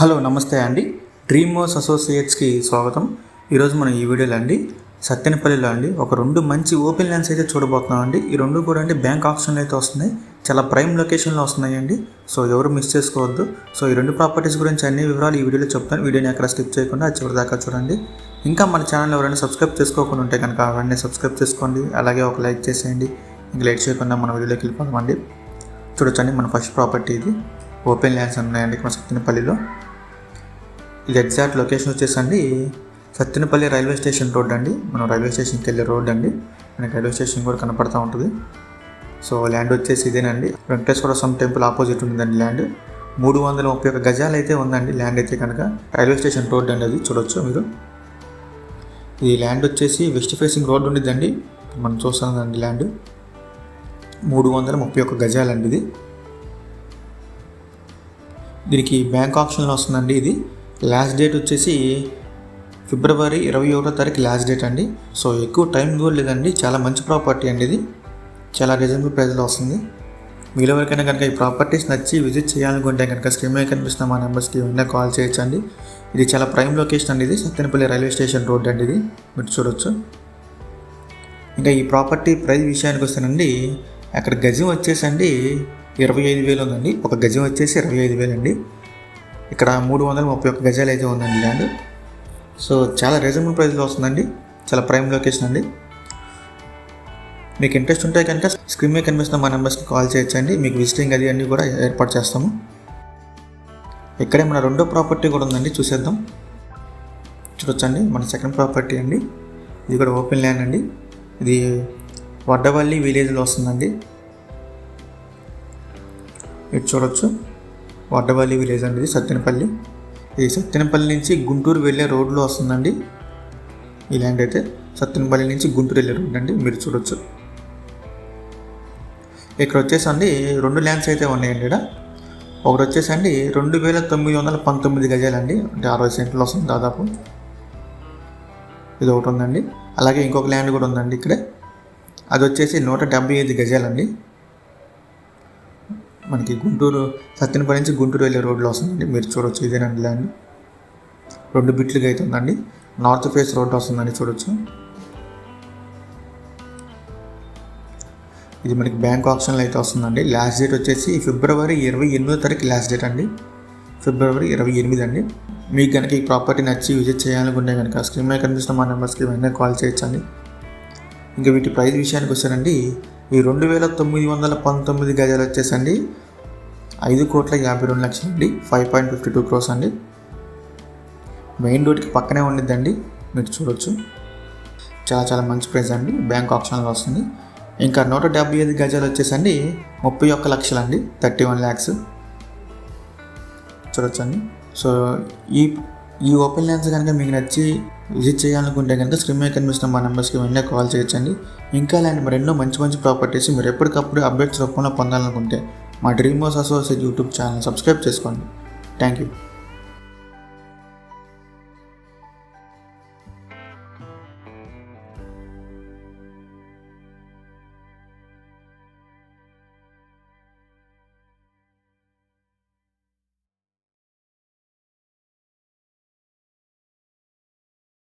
Hello నమస్తే అండి. Dream house అసోసియేట్స్కి స్వాగతం. ఈరోజు మనం ఈ వీడియోలో అండి సత్తెనపల్లిలో అండి ఒక రెండు మంచి ఓపెన్ ల్యాండ్స్ అయితే చూడబోతున్నాం అండి. ఈ రెండు కూడా అండి బ్యాంక్ ఆప్షన్లు అయితే వస్తున్నాయి. చాలా ప్రైమ్ లొకేషన్లో వస్తున్నాయి అండి. సో ఎవరు మిస్ చేసుకోవద్దు. సో ఈ రెండు ప్రాపర్టీస్ గురించి అన్ని వివరాలు ఈ వీడియోలో చెప్తాను. వీడియోని ఎక్కడ స్కిప్ చేయకుండా చివరి దాకా చూడండి. ఇంకా మన ఛానల్ ఎవరైనా సబ్స్క్రైబ్ చేసుకోకుండా ఉంటే కనుక అవన్నీ సబ్స్క్రైబ్ చేసుకోండి. అలాగే ఒక లైక్ చేసేయండి. ఇంక లైట్ చేయకుండా మన వీడియోలోకి వెళ్ళిపోదామండి. చూడొచ్చండి మన ఫస్ట్ ప్రాపర్టీ ఇది. ఓపెన్ ల్యాండ్స్ ఉన్నాయండి మన సత్తెనపల్లిలో ఇది ఎగ్జాక్ట్ లొకేషన్ వచ్చేసండి సత్తెనపల్లి రైల్వే స్టేషన్ రోడ్ అండి. మనం రైల్వే స్టేషన్కి వెళ్ళే రోడ్ అండి. మనకి రైల్వే స్టేషన్ కూడా కనపడతా ఉంటుంది. సో ల్యాండ్ వచ్చేసి ఇదేనండి. వెంకటేశ్వర స్వామి టెంపుల్ ఆపోజిట్ ఉందండి ల్యాండ్. మూడు వందల ముప్పై ఒక గజాలు అయితే ఉందండి ల్యాండ్ అయితే కనుక. రైల్వే స్టేషన్ రోడ్ అండి అది చూడొచ్చు మీరు. ఈ ల్యాండ్ వచ్చేసి వెస్ట్ ఫేసింగ్ రోడ్ ఉండిద్దండి. మనం చూస్తామండి ల్యాండ్. మూడు వందల ముప్పై ఒక గజాలండి ఇది. దీనికి బ్యాంక్ ఆప్షన్లో వస్తుందండి ఇది. లాస్ట్ డేట్ వచ్చేసి ఫిబ్రవరి ఇరవై ఒకటో తారీఖు లాస్ట్ డేట్ అండి. సో ఎక్కువ టైం కూడా లేదండి. చాలా మంచి ప్రాపర్టీ అండి ఇది. చాలా రీజనబుల్ ప్రైస్లో వస్తుంది. మీలో ఎవరికైనా కనుక ఈ ప్రాపర్టీస్ నచ్చి విజిట్ చేయాలనుకుంటే కనుక స్క్రీన్ మీద కనిపిస్తున్న మా నెంబర్స్కి ఏమైనా కాల్ చేయొచ్చండి. ఇది చాలా ప్రైమ్ లొకేషన్ అండి ఇది. సత్తెనపల్లి రైల్వే స్టేషన్ రోడ్ అండి ఇది. మీరు చూడొచ్చు. ఇంకా ఈ ప్రాపర్టీ ప్రైస్ విషయానికి వస్తేనండి. అక్కడ గజం వచ్చేసండి ఇరవై ఐదు వేలు ఉందండి. ఒక గజం వచ్చేసి ఇరవై ఐదు వేలు అండి ఇక్కడ మూడు వందల ముప్పై ఒక్క గజాలు అయితే ఉందండి ల్యాండ్. సో చాలా రీజనబుల్ ప్రైస్లో వస్తుందండి. చాలా ప్రైమ్ లొకేషన్ అండి. మీకు ఇంట్రెస్ట్ ఉంటే కనుక స్క్రీన్ మీద కనిపిస్తున్న మా నెంబర్స్కి కాల్ చేయొచ్చండి. మీకు విజిటింగ్ అది అన్నీ కూడా ఏర్పాటు చేస్తాము. ఇక్కడే మన రెండో ప్రాపర్టీ కూడా ఉందండి. చూసేద్దాం. చూడొచ్చండి. మన సెకండ్ ప్రాపర్టీ అండి. ఇది కూడా ఓపెన్ ల్యాండ్ అండి. ఇది వడ్డవల్లి విలేజ్లో వస్తుందండి. ఇటు చూడొచ్చు. వడ్డవల్లి విలేజ్ అండి ఇది సత్తెనపల్లి. ఈ సత్తెనపల్లి నుంచి గుంటూరు వెళ్ళే రోడ్లో వస్తుందండి. ఈ ల్యాండ్ అయితే సత్తెనపల్లి నుంచి గుంటూరు వెళ్ళే రోడ్ అండి మీరు చూడొచ్చు. ఇక్కడ వచ్చేసండి రెండు ల్యాండ్స్ అయితే ఉన్నాయండి ఇక్కడ. ఒకటి వచ్చేసండి రెండు వేల తొమ్మిది వందల పంతొమ్మిది గజాలండి. అంటే అరవై సెంట్లు వస్తుంది దాదాపు. ఇది ఒకటి ఉందండి. అలాగే ఇంకొక ల్యాండ్ కూడా ఉందండి ఇక్కడే. అది వచ్చేసి నూట డెబ్బై ఐదు గజాలండి. మనకి గుంటూరు సత్యనపల్లి నుంచి గుంటూరు వెళ్ళే రోడ్లో వస్తుందండి. మీరు చూడొచ్చు ఇదేనండి ల్యాండ్. రెండు బిట్లుగా అయితే ఉందండి. నార్త్ ఫేస్ రోడ్ వస్తుందండి చూడొచ్చు. ఇది మనకి బ్యాంక్ ఆప్షన్లో అయితే వస్తుందండి. లాస్ట్ డేట్ వచ్చేసి ఫిబ్రవరి ఇరవై ఎనిమిదో తారీఖు లాస్ట్ డేట్ అండి. ఫిబ్రవరి ఇరవై ఎనిమిది అండి. మీకు కనుక ఈ ప్రాపర్టీ నచ్చి విజిట్ చేయాలనుకుంటే కనుక స్క్రీన్ మీద కనిపిస్తున్న మా నెంబర్స్కి వెంటనే కాల్ చేయొచ్చండి. ఇంకా వీటి ప్రైస్ విషయానికి వచ్చానండి ఈ రెండు వేల తొమ్మిది వందల పంతొమ్మిది గజాలు వచ్చేసండి. ఐదు కోట్ల యాభై రెండు లక్షలు అండి five point fifty two crores అండి. మెయిన్ రోడ్కి పక్కనే ఉండిద్దండి. మీరు చూడొచ్చు. చాలా చాలా మంచి ప్రైస్ అండి. బ్యాంక్ ఆప్షన్లో వస్తుంది. ఇంకా నూట డెబ్బై ఐదు గజాలు వచ్చేసండి. ముప్పై ఒక్క లక్షలు అండి థర్టీ వన్ ల్యాక్స్. చూడొచ్చండి. సో ఈ ఈ ఓపెన్ లైన్స్ కనుక మీకు నచ్చి విజిట్ చేయాలనుకుంటే కనుక స్క్రీన్ మీద కనిపిస్తున్న మా నెంబర్స్కి వెంటనే కాల్ చేయొచ్చండి. ఇంకా ఇలాంటి మరెన్నో మంచి మంచి ప్రాపర్టీస్ మీరు ఎప్పటికప్పుడు అప్డేట్స్ రూపంలో పొందాలనుకుంటే మా dream house associate YouTube channel subscribe చేసుకోండి. Thank you